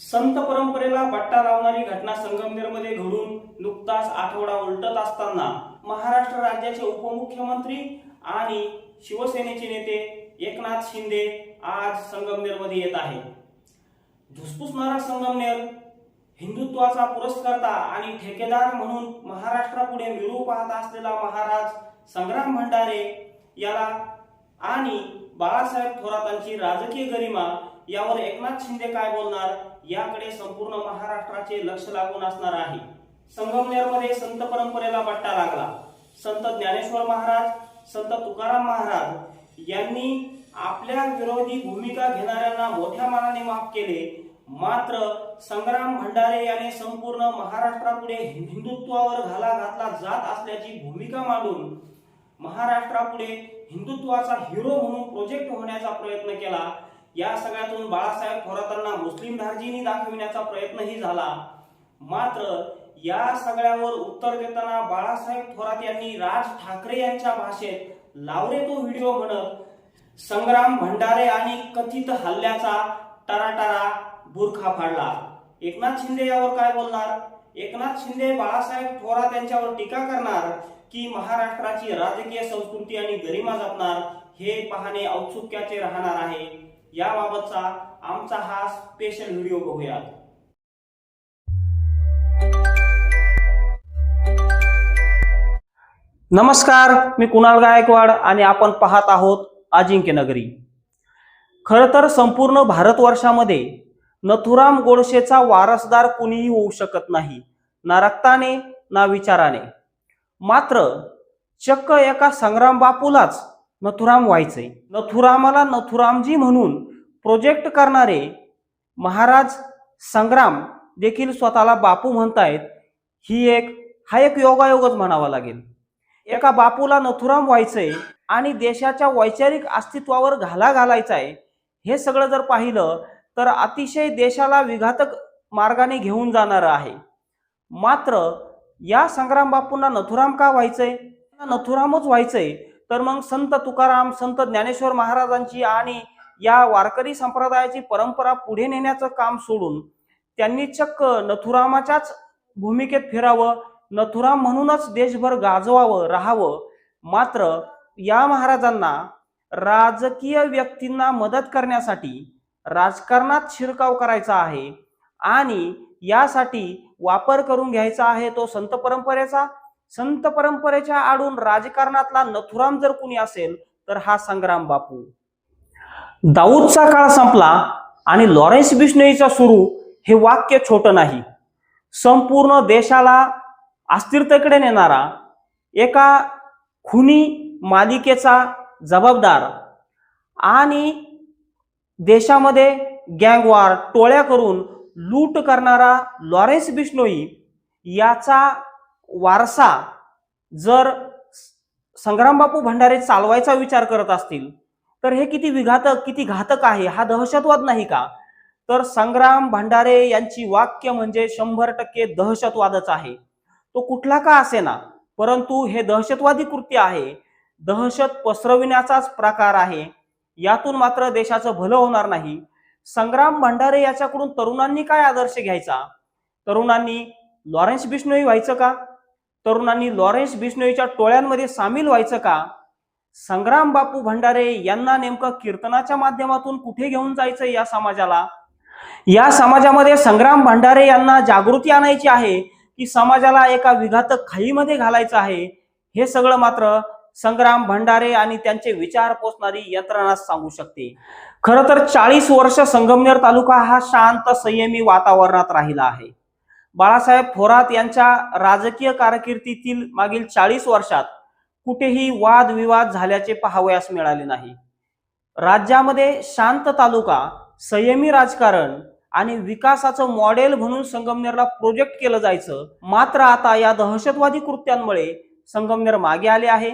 संत परंपरेला बट्टा लावणारी घटना संगमनेरमध्ये घडून नुकताच आठवडा उलटत असताना महाराष्ट्र राज्याचे उपमुख्यमंत्री आणि शिवसेनेचे नेते एकनाथ शिंदे आज संगमनेरमध्ये येत आहे धुसफुसणारा संगमनेर हिंदुत्वाचा पुरस्कर्ता आणि ठेकेदार म्हणून महाराष्ट्रापुढे मिरू पाहत असलेला महाराज संग्राम भंडारे याला आणि बाळासाहेब थोरातांची राजकीय गरिमा यावर एकनाथ शिंदे काय बोलणार? याकडे संपूर्ण महाराष्ट्राचे लक्ष लागून असणार आहे. संगमनेरमध्ये संत परंपरेला बट्टा लागला. संत ज्ञानेश्वर महाराज संत तुकाराम महाराज यांनी आपल्या विरोधी भूमिका घेणाऱ्यांना मोठ्या मानाने माफ केले. मात्र संग्राम भंडारे याने संपूर्ण महाराष्ट्रापुढे हिंदुत्वावर घाला घातला जात असल्याची भूमिका मांडून महाराष्ट्रापुढे हिंदुत्वाचा हिरो म्हणून प्रोजेक्ट होण्याचा प्रयत्न केला. या सगळ्यातून बाळासाहेब थोरातांना मुस्लिम धार्जिनी दाखविण्याचा प्रयत्नही झाला. मात्र या सगळ्यावर उत्तर देताना बाळासाहेब थोरात यांनी राज ठाकरे यांच्या भाषेत लावरे तो व्हिडिओ म्हणत संग्राम भंडारे आणि कथित हल्ल्याचा टराटरा बुरखा फाडला. एकनाथ शिंदे यावर काय बोलणार? एकनाथ शिंदे बाळासाहेब थोरात यांच्यावर टीका करणार की महाराष्ट्राची राजकीय संस्कृती आणि गरिमा जपणार हे पाहणे औत्सुक्याचे राहणार आहे. याबाबतचा आमचा हा स्पेशल व्हिडिओ बघूयात. नमस्कार मी कुणाल गायकवाड आणि आपण पाहत आहोत अजिंक्य नगरी. खर तर संपूर्ण भारतवर्षामध्ये नथुराम गोडसेचा वारसदार कुणीही होऊ शकत नाही ना रक्ताने ना विचाराने. मात्र चक्क एका संग्राम बापूलाच नथुराम व्हायचंय नथुरामाला नथुरामजी म्हणून प्रोजेक्ट करणारे महाराज संग्राम देखील स्वतःला बापू म्हणतायत. ही एक हा एक योगायोगच म्हणावा लागेल. एका बापूला नथुराम व्हायचंय आणि देशाच्या वैचारिक अस्तित्वावर घाला घालायचा आहे हे सगळं जर पाहिलं तर अतिशय देशाला विघातक मार्गाने घेऊन जाणारं आहे. मात्र या संग्राम बापूंना नथुराम का व्हायचंय? नथुरामच व्हायचंय. तर मग संत तुकाराम संत ज्ञानेश्वर महाराजांची आणि या वारकरी संप्रदायाची परंपरा पुढे नेण्याचं काम सोडून त्यांनी चक्क नथुरामाच्याच भूमिकेत फिरावं नथुराम म्हणूनच देशभर गाजवावं राहावं. मात्र या महाराजांना राजकीय व्यक्तींना मदत करण्यासाठी राजकारणात शिरकाव करायचा आहे आणि यासाठी वापर करून घ्यायचा आहे तो संत परंपरेचा. संत परंपरेच्या आडून राजकारणातला नथुराम जर कुणी असेल तर हा संग्राम बापू. दाऊदचा काळ संपला आणि लॉरेन्स बिश्नोईचा सुरू हे वाक्य छोटं नाही. संपूर्ण देशाला अस्थिरतेकडे नेणारा एका खुनी मालिकेचा जबाबदार आणि देशामध्ये गँगवार टोळ्या करून लूट करणारा लॉरेन्स बिश्नोई याचा वारसा जर संग्रामबापू भंडारे चालवायचा विचार करत असतील तर हे किती विघातक किती घातक आहे हा दहशतवाद नाही का? तर संग्राम भंडारे यांची वाक्य म्हणजे शंभर टक्के दहशतवादच आहे. तो कुठला का असेना? परंतु हे दहशतवादी कृत्य आहे. दहशत पसरविण्याचाच प्रकार आहे. यातून मात्र देशाचं भलं होणार नाही. संग्राम भंडारे याच्याकडून तरुणांनी काय आदर्श घ्यायचा? तरुणांनी लॉरेन्स बिश्नोई व्हायचं का? तरुणांनी लॉरेन्स बिश्नोईच्या टोळ्यांमध्ये सामील व्हायचं का? संग्राम बापू भंडारे यांना नेमकं कीर्तनाच्या माध्यमातून कुठे घेऊन जायचं या समाजाला? या समाजामध्ये संग्राम भंडारे यांना जागृती आणायची आहे की समाजाला एका विघातक खाईमध्ये घालायचं आहे? हे सगळं मात्र संग्राम भंडारे आणि त्यांचे विचार पोचणारी यंत्रणाच सांगू शकते. खरं तर चाळीस वर्ष संगमनेर तालुका हा शांत संयमी वातावरणात राहिला आहे. बाळासाहेब थोरात यांच्या राजकीय कारकिर्दीतील मागील चाळीस वर्षात कुठेही वादविवाद झाल्याचे पाहावयास मिळाले नाही. राज्यामध्ये शांत तालुका संयमी राजकारण आणि विकासाचं मॉडेल म्हणून संगमनेरला प्रोजेक्ट केलं जायचं मात्र आता या दहशतवादी कृत्यांमुळे संगमनेर मागे आले आहे.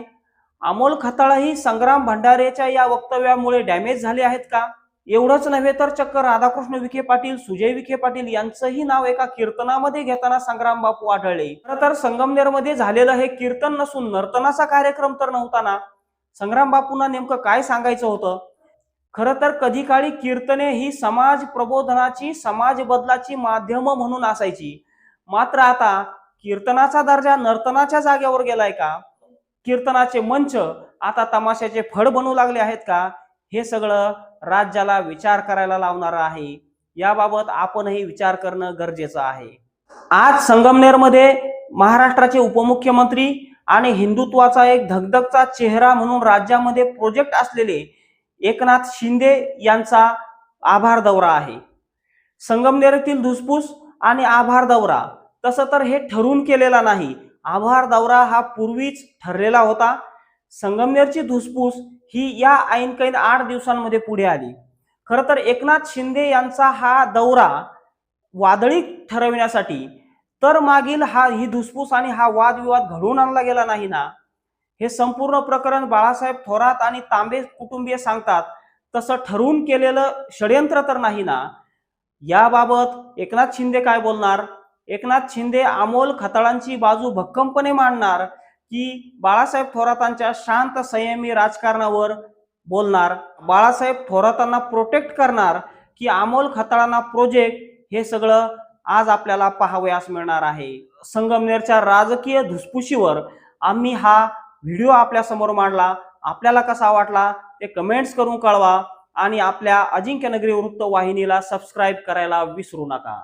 अमोल खताळाही संग्राम भंडारेच्या या वक्तव्यामुळे डॅमेज झाले आहेत का? एवढंच नव्हे तर चक्क राधाकृष्ण विखे पाटील सुजय विखे पाटील यांचंही नाव एका कीर्तनामध्ये घेताना संग्राम बापू आढळले. खरं तर संगमनेरमध्ये झालेलं हे कीर्तन नसून नर्तनाचा कार्यक्रम तर नव्हता ना संग्राम बापूंना नेमकं काय सांगायचं होतं? खरं तर कधी काळी कीर्तने ही समाज प्रबोधनाची समाज बदलाची माध्यम म्हणून असायची. मात्र आता कीर्तनाचा दर्जा नर्तनाच्या जागेवर गेलाय का? कीर्तनाचे मंच आता तमाशाचे फड बनू लागले आहेत का? हे सगळं राज्याला विचार करायला लावणारं आहे. याबाबत आपणही विचार करणं गरजेचं आहे. आज संगमनेरमध्ये महाराष्ट्राचे उपमुख्यमंत्री आणि हिंदुत्वाचा एक धगधगचा चेहरा म्हणून राज्यामध्ये प्रोजेक्ट असलेले एकनाथ शिंदे यांचा आभार दौरा आहे. संगमनेरतील धुसफूस आणि आभार दौरा तसं तर हे ठरून केलेला नाही. आभार दौरा हा पूर्वीच ठरलेला होता. संगमनेरची धुसफूस ही या ऐनकैन आठ दिवसांमध्ये पुढे आली. खरं तर एकनाथ शिंदे यांचा हा दौरा वादळी ठरविण्यासाठी तर मागील हा ही धुसफूस आणि हा वादविवाद घडवून आणला गेला नाही ना? हे संपूर्ण प्रकरण बाळासाहेब थोरात आणि तांबे कुटुंबीय सांगतात तसं ठरवून केलेलं षडयंत्र तर नाही ना? याबाबत एकनाथ शिंदे काय बोलणार? एकनाथ शिंदे अमोल खताळांची बाजू भक्कमपणे मांडणार की बाळासाहेब थोरातांच्या शांत संयमी राजकारणावर बोलणार बाळासाहेब थोरातांना प्रोटेक्ट करणार की अमोल खताळांना प्रोजेक्ट हे सगळं आज आपल्याला पाहावयास मिळणार आहे. संगमनेरच्या राजकीय धुसफुशीवर आम्ही हा व्हिडिओ आपल्यासमोर मांडला. आपल्याला कसा वाटला ते कमेंट्स करून कळवा आणि आपल्या अजिंक्यनगरी वृत्तवाहिनीला वाहिनीला सबस्क्राईब करायला विसरू नका.